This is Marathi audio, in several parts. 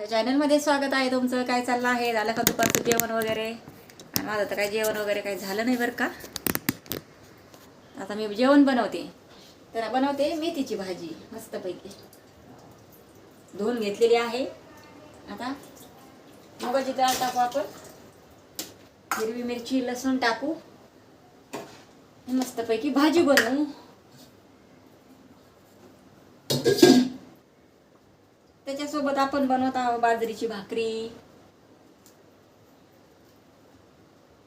माझ्या चॅनलमध्ये स्वागत आहे तुमचं. काय चाललं आहे? झालं का दुपारचं जेवण वगैरे? आणि माझं तर काय जेवण वगैरे काही झालं नाही बरं का? आता मी जेवण बनवते. तर बनवते मेथीची भाजी मस्तपैकी. धुवून घेतलेली आहे. आता मुगाची डाळ टाकू आपण. हिरवी मिरची लसूण टाकू. मस्तपैकी भाजी बनवू. सोबत आपण बनवत आहोत बाजरीची भाकरी.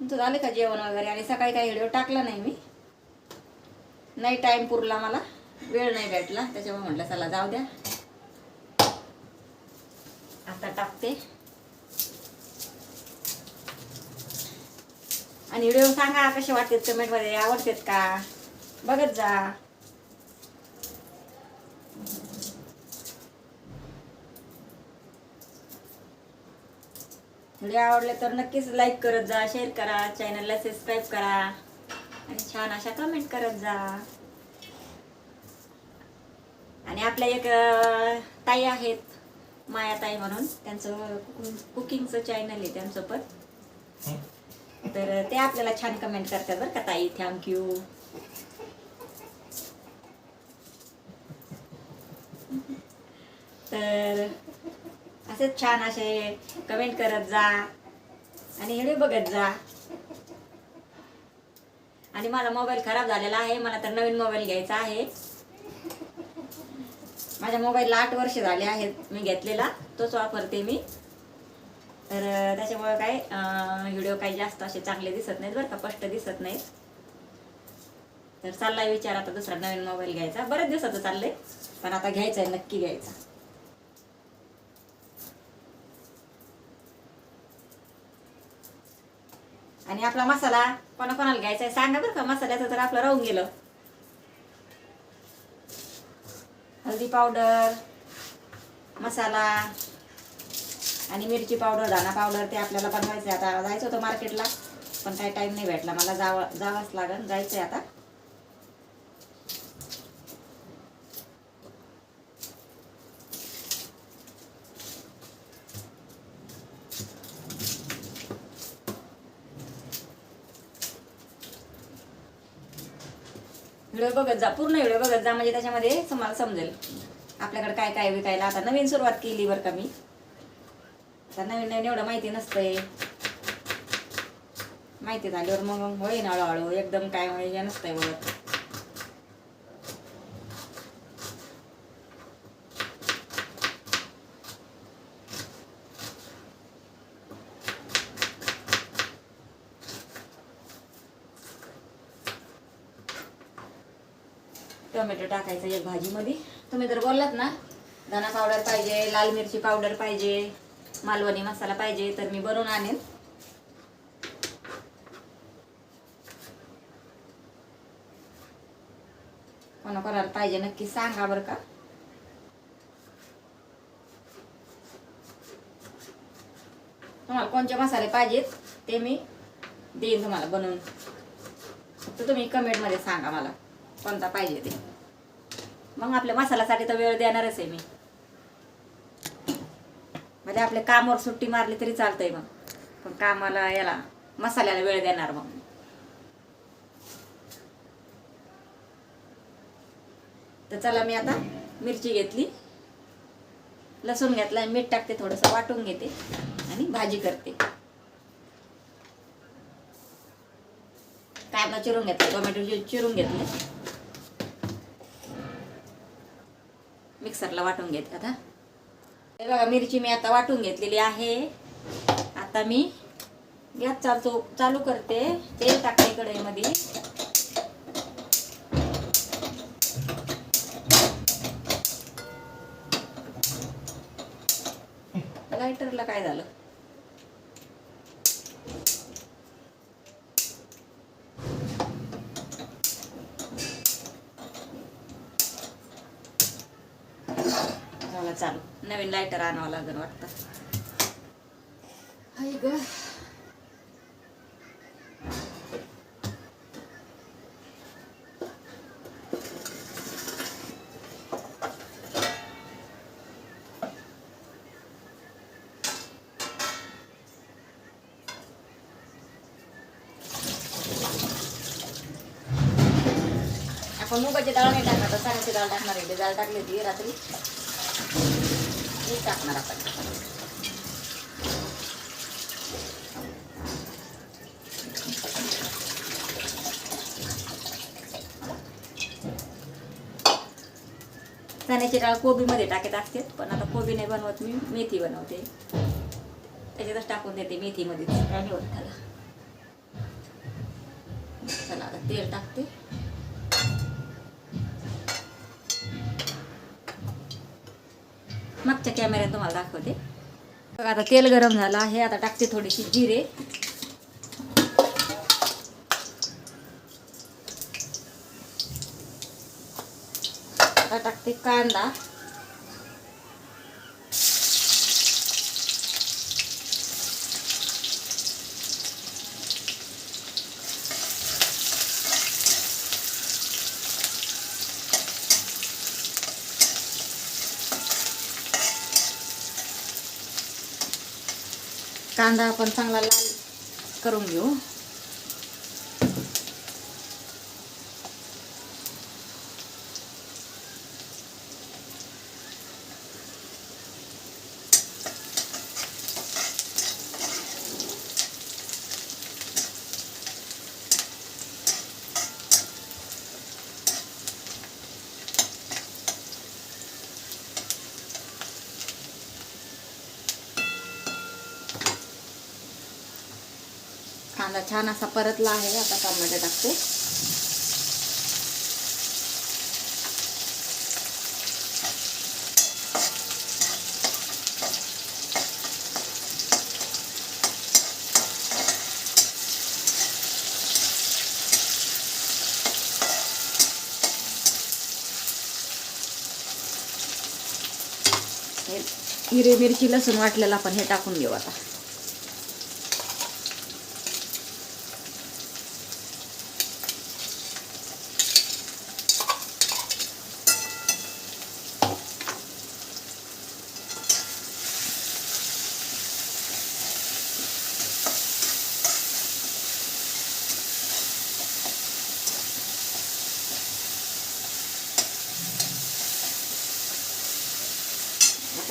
तुमचं झालं का जेवण वगैरे? आणि सकाळी काही व्हिडिओ टाकला नाही मी. नाही टाइम पुरला मला. वेळ नाही भेटला. त्याच्यामुळे म्हटलं चला जाऊ द्या. आता टाकते. आणि व्हिडिओ सांगा कसे वाटतात कमेंटमध्ये आवडतात का? बघत जा. व्हिडिओ आवडले तर नक्कीच लाईक करत जा शेअर करा चॅनलला सबस्क्राईब करा. आणि छान अशा कमेंट करत जा. आणि आपल्या एक ताई आहेत माया ताई म्हणून. त्यांचं कुकिंगचं चॅनल आहे त्यांचं पण. तर ते आपल्याला छान कमेंट करतात बरं का ताई. थँक्यू तर असेच छान असे कमेंट करत जा. आणि व्हिडिओ बघत जा. आणि माझा मोबाईल खराब झालेला आहे. मला तर नवीन मोबाईल घ्यायचा आहे. माझ्या मोबाईलला आठ वर्ष झाले आहेत मी घेतलेला. तोच वापरते मी. तर त्याच्यामुळं त्याच्यामुळे काय व्हिडिओ काही जास्त असे चांगले दिसत नाहीत बरं का स्पष्ट दिसत नाहीत. तर चाललाय विचार आता दुसरा नवीन मोबाईल घ्यायचा. बऱ्याच दिवसाचं चाललंय पण आता घ्यायचा आहे नक्की घ्यायचा. आणि आपला मसाला कोणा कोणाला घ्यायचा आहे सांगा बरं का मसाल्याचं तर आपलं राहून गेलं. हळदी पावडर मसाला आणि मिरची पावडर दाणा पावडर ते आपल्याला बनवायचं आहे. आता जायचं होतं मार्केटला पण काही टाईम नाही भेटला. मला जावं जावंच लागेल. जायचं आहे आता. व्हिडिओ बघत जा पूर्ण व्हिडिओ बघत जा म्हणजे त्याच्यामध्ये तुम्हाला समजेल. आपल्याकडे काय काय विकायला आता नवीन सुरुवात केली बरं का मी. आता नवीन नवीन एवढं माहिती नसतंय. माहिती झाल्यावर मग होईन हळूहळू एकदम काय हे नसतंय बघत. टोमॅटो टाकायचं एक भाजीमध्ये. तुम्ही जर बोललात ना धना पावडर पाहिजे लाल मिरची पावडर पाहिजे मालवणी मसाला पाहिजे तर मी बनवून आणेन. कोणा कोणाला पाहिजे नक्की सांगा बरं का. तुम्हाला कोणते मसाले पाहिजेत ते मी देईन तुम्हाला बनवून. तर तुम्ही कमेंटमध्ये सांगा मला कोणता पाहिजे ते. मग आपल्या मसाल्यासाठी तर वेळ देणारच आहे मी. म्हणजे आपल्या कामावर सुट्टी मारली तरी चालतंय मग. पण कामाला याला मसाल्याला वेळ देणार मग. तर चला मी आता मिरची घेतली. लसूण घेतला मीठ टाकते थोडंसं वाटून घेते आणि भाजी करते. कांदा चिरून घेतला टोमॅटो चिरून घेतले. मिक्सरला वाटून घेते आता. हे बघा मिरची मी आता वाटून घेतलेली आहे. आता मी गॅस चालतो चालू करते. तेल टाकते कढईमध्ये. लायटरला काय झालं? नवीन लायटर आणावं लागेल वाटतं. आपण मुगाची डाळ नाही टाकणार सांगायची डाळ टाकणार आहे. डाळ टाकली होती रात्री. हे टाकणार आपण. चण्याची डाळ कोबीमध्ये टाकत असते पण आता कोबी नाही बनवत मी मेथी बनवते. त्याच्यातच टाकून देते मेथीमध्ये त्याला चला आता तेल टाकते. मागच्या कॅमेऱ्यात तुम्हाला दाखवते. बघा आता तेल गरम झालं आहे. आता टाकते थोडीशी जिरे. आता टाकते कांदा. कांदा आपण चांगला लाल करून घेऊ. कांदा छान असा परतला आहे. आता टमाटे टाकते. हे हिरवी मिरची लसूण वाटलेलं आपण हे टाकून घेऊ आता.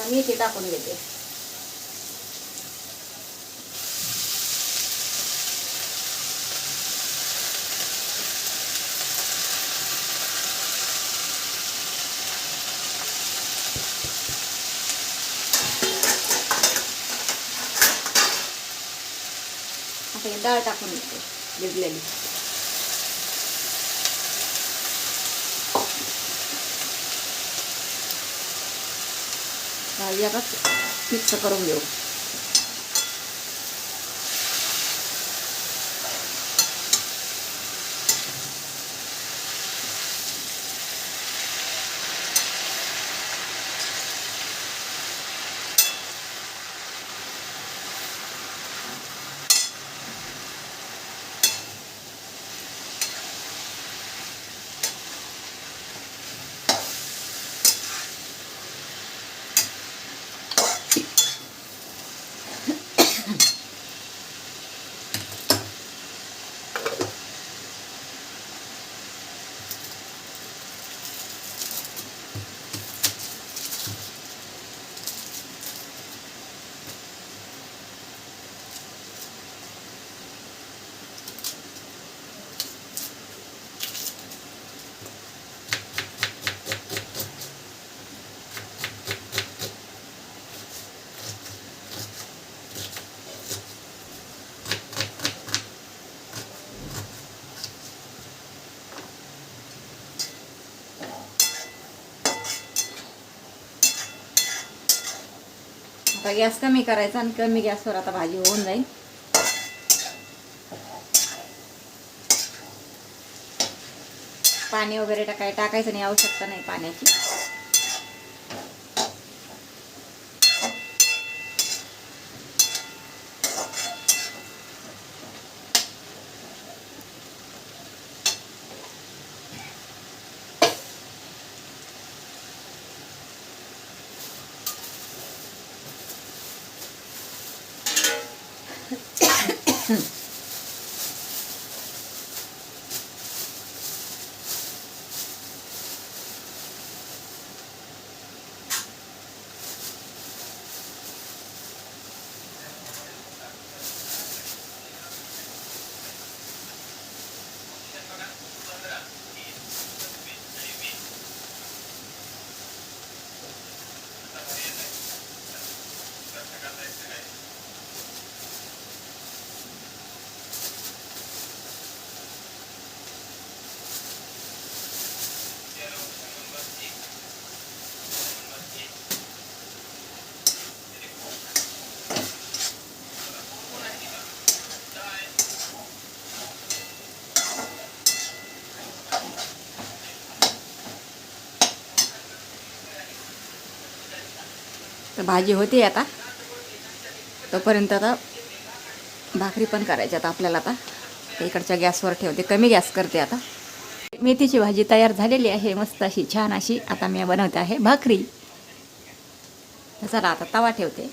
आता मेथी टाकून घेते आता ही डाळ टाकून घेते भिजलेली डाळ मिक्स करून घेऊ. आता गॅस कमी करायचा आणि कमी गॅसवर आता भाजी होऊन जाईल. पाणी वगैरे टाकाय टाकायचं नाही आवश्यकता नाही पाण्याची. तर भाजी होती आता. तोपर्यंत आता भाकरी पण करायची आता आपल्याला आता. इकडच्या गॅसवर ठेवते. कमी गॅस करते आता. मेथीची भाजी तयार झालेली आहे. मस्त अशी छान अशी. आता मी बनवते आहे भाकरी. चला आता तवा ठेवते.